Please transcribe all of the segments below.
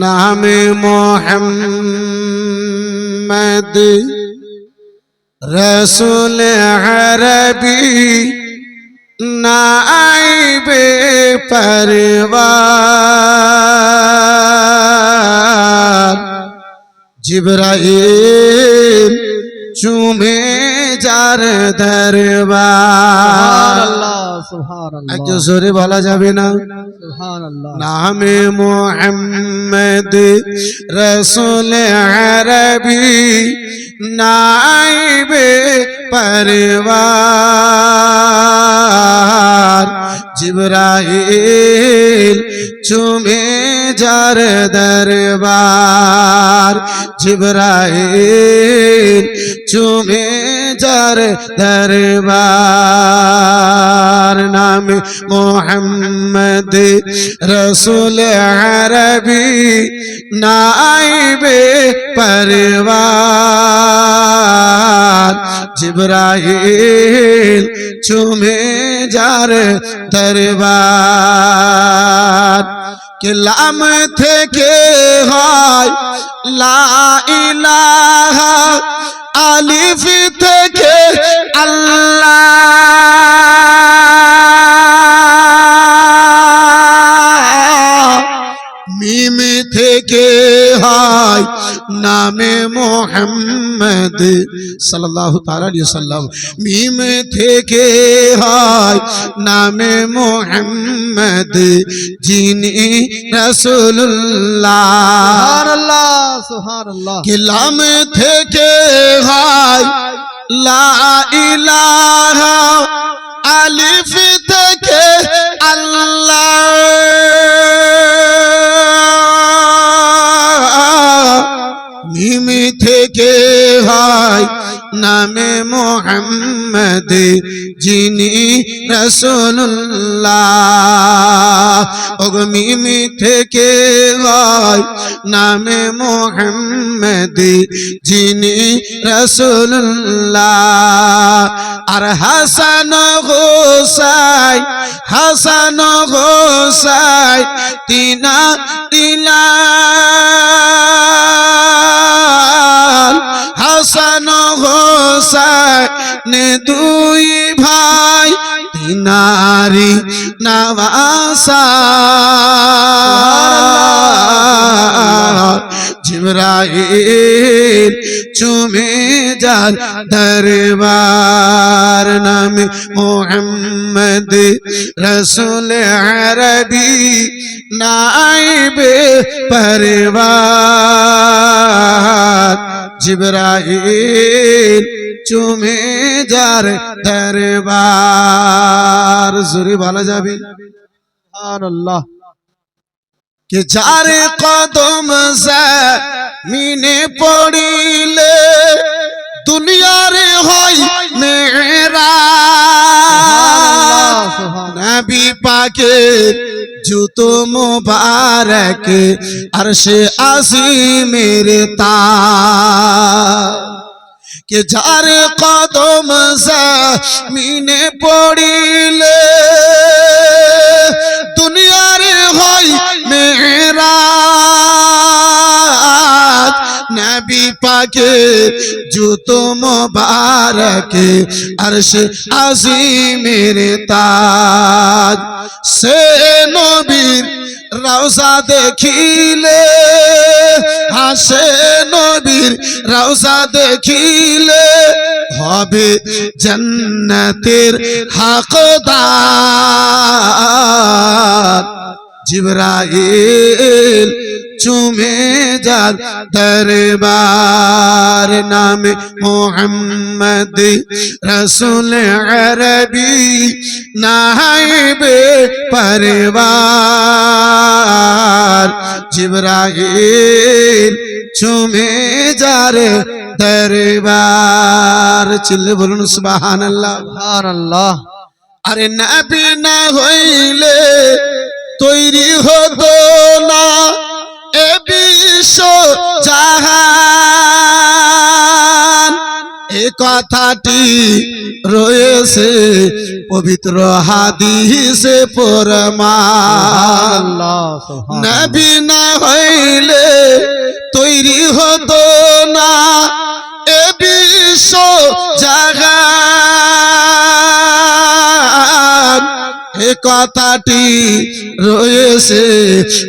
নাম মোহাম্মদ রসুল হরবি নাইবে পরবার। জিব্রাইল চুমে যার দরবার। একটু জোরে বলা যাবে না? নামে মোহাম্মদ রসুল আরবি নাইবে পরবার। জিব্রাইল চুমে যার দরবার জিব্রাইল চুমে যার দরবার নাম মোহাম্মদ রসুল আরবি নাইবে পরবার জিব্রাইল চুমে যার দরবার কেলাম থেকে হয় লা ইলাহা আলিফ থেকে আল্লাহ। মিম থেকে হয় নামে মোহাম্মদ সাল্লাল্লাহু তাআলা আলাইহি সাল্লাম মিম থেকে হয় নামে মোহাম্মদ যিনি রাসূলুল্লাহ। কিলাম থেকে হয় লা ইলাহা আলিফ থেকে রসুল্লাহ ওগ মিমি থেকে হয় নামে মোহাম্মদ, যিনি রসুল্লাহ আর হাসান গোসাই হাসান গোসাই তিনা তিনা। হাসান হোসাইন দুই ভাই তিনারি নবাসা জিব্রাইল চুমে যার দরবার নাম মোহাম্মদ রসুল আরবি নাইবে পরবার। জিব্রাইল চুমে যার দরবার জোরে বলা যাবে কে যার কদম মিনে পড়িলে দুনিয়ার হয় মেরা নবী পাকে জুতো মোবারক আর সে আসি মেরে তা কে যার কদম মিনে পড়িলে, দুনিয়ার হয় মেহরাজ নবী পাকে জুতো মোবারকে আরশে আজিমের তাজ। সে নবীর রওজা দেখিলে হাসে নবীর রওজা দেখিলে হবে জান্নাতের হকদার। জিব্রাইল চুমে যার দরবার নামে মোহাম্মদ রসুল আরবি নাইবে পরবার। জিব্রাইল চুমে যার দরবার। চিল্লে বলুন সুবহানাল্লাহ। সুবহানাল্লাহ। আরে নবী না হইলে তৈরি হতো না এ বিশ্ব জাহান। এ কথাটি রয়েছে পবিত্র হাদিসে পরমা না হইলে হতো না এ বিশ্ব জাগান কথাটি রয়েছে,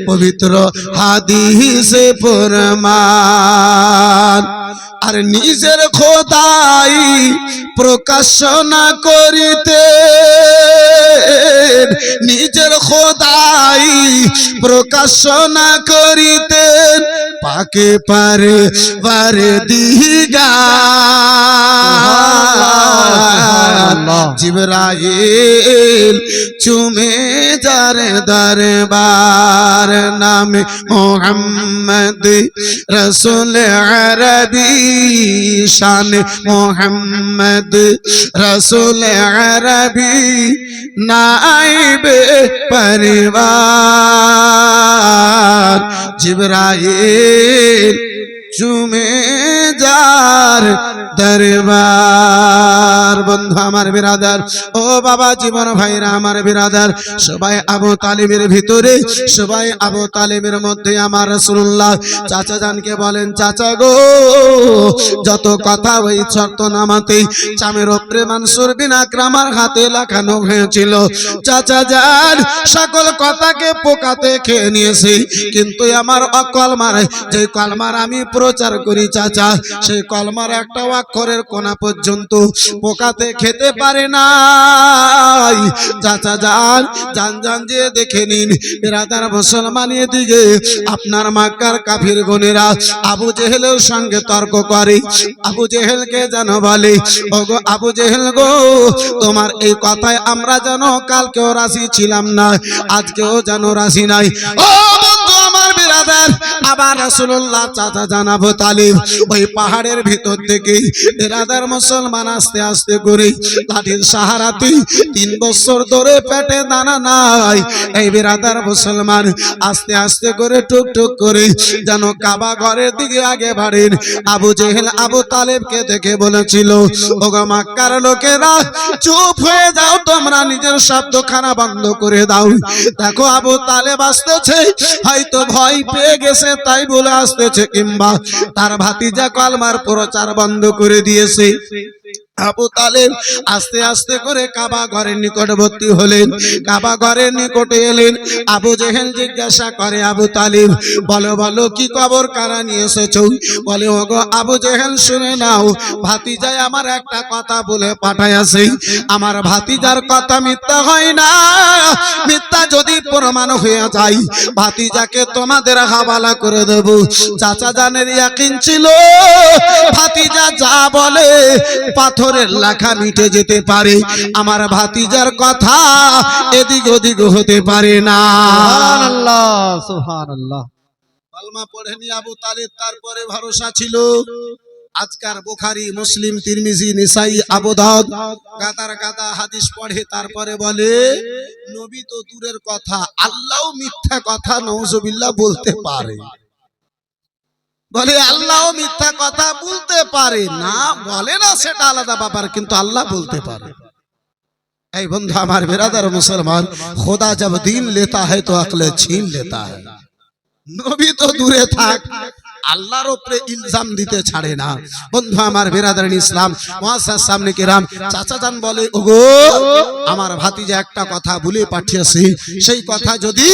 পবিত্র হাদিসে প্রমাণ। আর নিজের খোদাই প্রকাশ না করিতে, নিজের খোদাই প্রকাশ না করিতেন। পাকে পারে পারে দিগা। জিবরাইল চুমে যার দরবার নামে মোহাম্মদ রসুল আরবি শান মোহাম্মদ রসুল আরবি নাইবে পরিবার। জিবরাইল চুমে যার দরবার। বন্ধু আমার বিরাদার, ও বাবা জীবন ভাইরা আমার বিরাদার, সবাই আবু তালিমের ভিতরে, সবাই আবু তালিমের মধ্যে আমার রসুল্লাহ চাচা জানকে বলেন, চাচা গো, যত কথা ওই শর্ত নামাতে, চামের ওপরে মানসুর বিন আক্রামার হাতে লাগানো হয়েছিল। চাচা যান, সকল কথাকে পোকাতে খেয়ে নিয়েছে, কিন্তু আমার অকলমার যে কলমার আমি প্রচার করি, চাচা সেই কলমার একটা অক্ষরের কোনা পর্যন্ত পোকাতে খেতে পারে না। চাচা যান যান যান যে দেখে নিন। রাতার মুসলমান এদিকে, আপনার মাক্কার কাফির গনেরা আবু জেহেলের সঙ্গে তর্ক করে। আবু জেহেলকে যেন বলে, ওগো আবু জেহেল গো, তোমার এই কথায় আমরা যেন কালকেও রাজি ছিলাম না, আজকেও যেন রাজি নাই। ও আবার রাসূলুল্লাহ চাচা জানাব তালিব ওই পাহাড়ের ভিতর থেকে বিরাদার মুসলমান আস্তে আস্তে করে লাঠির সাহারাতে তিন বছর ধরে পেটে দানা নাই। এই বিরাদার মুসলমান আস্তে আস্তে করে টুক টুক করে যেন কাবা ঘরের দিকে আগে বাড়েন। আবু জেহেল আবু তালেবকে দেখে বলেছিল, ওগো মাক্কার লোকেরা, চুপ হয়ে যাও, তোমরা নিজের শব্দখানা বন্ধ করে দাও। দেখো আবু তালেব আসতেছে, হয়তো ভয় পেয়ে গেছে তাই বলে আসতেছে কিংবা তার ভাতিজা কলমার প্রচার বন্ধ করে দিয়েছে। আবু তালেব আস্তে আস্তে করে কাবা ঘরের নিকটবর্তী হলেন। কাবা ঘরের নিকটে এলেন। আবু জেহেল জিজ্ঞাসা করে, আবু তালিব, বলো বলো, কি খবর কারা নিয়ে এসেছ? বলে, ওগো, আবু জেহেল, শুনে নাও, ভাতিজায় আমার একটা কথা বলে পাঠাইয়াছে। আমার ভাতিজার কথা মিথ্যা হয় না। মিথ্যা যদি প্রমাণ হয়ে যায়, ভাতিজাকে তোমাদের হাওয়ালা করে দেব। চাচা জানের ইয়াকিন ছিল। ভাতিজা যা বলে পাথরের লেখা মিটে যেতে পারে। আমার ভাতিজার কথা এদিক ওদিক হতে পারে না। কালমা পড়েনি আবু তালিব তারপরে ভরসা ছিল। আজকার বুখারি মুসলিম তিরমিজি নিসাই আবু গাদার গাদা হাদিস পড়ে তারপরে বলে নবী তো দূরের কথা আল্লাহও মিথ্যা কথা নওজুবিল্লাহ বলতে পারে। বলে, আল্লাহ মিথ্যা কথা বলতে পারে না। বলে না, সেটা আলাদা ব্যাপার, কিন্তু আল্লাহ বলতে পারে। এই বন্ধু আমার বেরাদার মুসলমান, খোদা জব দিন লেতা হয় তো আকলে ছিন লেতা হয় নবী তো দূরে থাক আল্লাহর উপরে ইলজাম দিতে ছাড়ে না। বন্ধু, আমার বেরাদারিন ইসলাম, মহাসার সামনে কিরাম, চাচা যান বলে, ওগো, আমার ভাতিজা একটা কথা বলে পাঠিয়েছি। সেই কথা যদি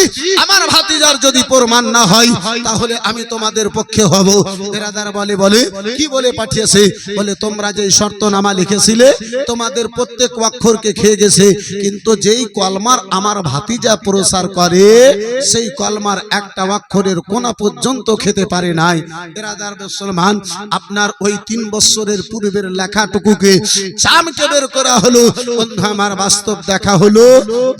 আমার ভাতিজার যদি প্রমাণ না হয়, তাহলে আমি তোমাদের পক্ষে হব। বেরাদার বলে বলে, কি বলে পাঠিয়েছে? বলে, তোমরা যে শর্তনামা লিখেছিলে, তোমাদের প্রত্যেক অক্ষরকে খেয়ে গেছে, কিন্তু যেই কলমার আমার ভাতিজা প্রসার করে, সেই কলমার একটা অক্ষরের কোনা পর্যন্ত খেতে পারে নাই। বেরাদার মুসলমান, আপনার ওই তিন বছরের পূর্বের লেখাটুকুকে চামকে বের করা হলো। বন্ধু, আমার বাস্তব দেখা হলো,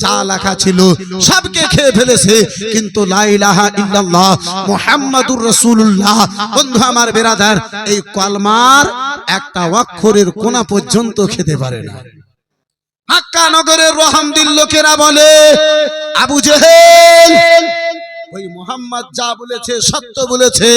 যা লেখা ছিল সবকে খেয়ে ফেলেছে, কিন্তু লা ইলাহা ইল্লাল্লাহ, মুহাম্মাদুর রাসূলুল্লাহ। বন্ধু, আমার বেরাদার, এই কলমার একটা অক্ষরের কোনা পর্যন্ত খেতে পারে না। মক্কা নগরের রহমদিল লোকেরা বলে, আবু জেহেল ওই মোহাম্মদ যা বলেছে, সত্য বলেছে।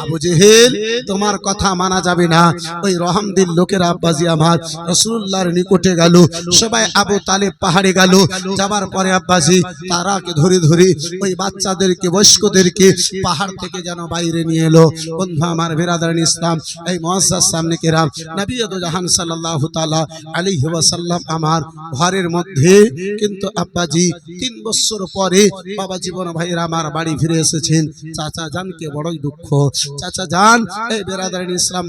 আবু জেহেল, তোমার কথা মানা যাবে না। ওই রহমদিন লোকের আব্বাজি আমার রসুল্লাহর নিকটে গেল। সবাই আবু তালেব পাহাড়ে গেল। যাবার পরে আব্বাজি তারাকে ধরে ধরে ওই বাচ্চাদেরকে, বয়স্কদেরকে পাহাড় থেকে যেন বাইরে নিয়ে এলো। বন্ধু আমার বেরাদার ইসলাম, এই মহাসার সামনে কেরাম, নবী জাহান সাল্লাহ তালা আলী ওয়াসাল্লাম আমার ঘরের মধ্যে। কিন্তু আব্বাজি তিন বছর পরে বাবা জীবন ভাইয়ের আমার বাড়ি ফিরে এসেছেন। চাচা জানকে বড়ই দুঃখ। চাচা জান এই বেরাদারিন ইসলাম